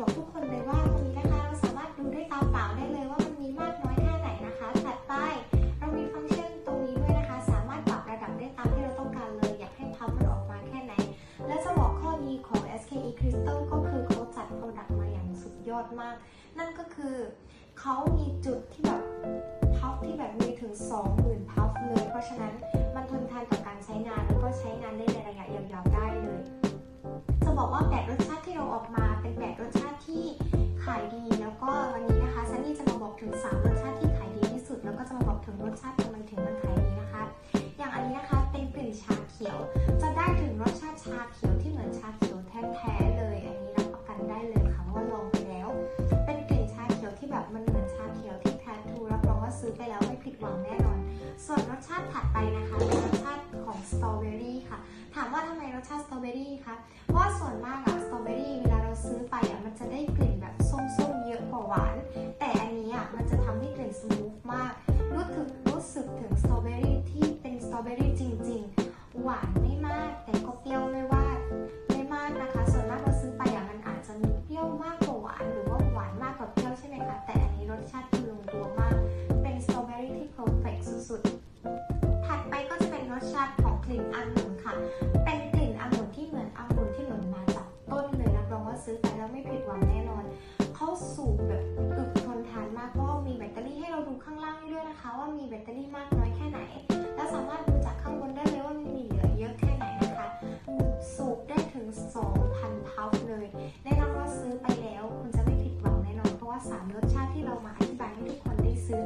บอกทุกคนเลยว่าตรงนี้นะคะเราสามารถดูด้วยตาเปล่าได้เลยว่ามันมีมากน้อยแค่ไหนนะคะถัดไปเรามีฟังก์ชันตรงนี้ด้วยนะคะ สามารถปรับระดับได้ตามที่เราต้องการเลย อยากให้พับมันออกมาแค่ไหน และจะบอกข้อดีของ SKE Crystal ก็คือเขาจัดโปรดักต์มาอย่างสุดยอดมาก นั่นก็คือเขามีจุดที่แบบพับที่แบบมีถึง 20,000พับเลย เพราะฉะนั้นมันทนทานต่อการใช้งานแล้วก็ใช้งานได้ในระยะยาวๆได้เลย จะบอกว่าแบตรถ ชาเขียวที่แท้ทูรับรองว่าซื้อไปแล้วไม่ผิดหวังแน่นอน ส่วนรสชาติถัดไปนะคะเป็นรสชาติของสตรอเบอรี่ค่ะ ถามว่าทำไมรสชาติสตรอเบอรี่คะเพราะส่วนมากอะสตรอเบอรี่เวลาเราซื้อไปอะมันจะได้กลิ่นแบบส้มๆเยอะกว่าหวาน แต่อันนี้อะมันจะทำให้กลิ่นสมูทมาก รู้ถึงรู้สึกถึงสตรอเบอรี่ที่เป็นสตรอเบอรี่จริง ๆ หวานไม่มากแต่ก็เปรี้ยวไม่ว่า แบบอึดทนทานมากเพราะว่ามีแบตเตอรี่ให้เราดูข้างล่างด้วยนะคะ ว่ามีแบตเตอรี่มากน้อยแค่ไหน แล้วสามารถดูจากข้างบนได้เลยว่ามีเหลือเยอะแค่ไหนนะคะ สูบได้ถึง 2,000พัฟเลยแนะนำว่าซื้อไปแล้วคุณจะไม่ผิดหวังแน่นอนเพราะว่าสามรสชาติที่เรามาอธิบายให้ทุกคนได้ซื้อ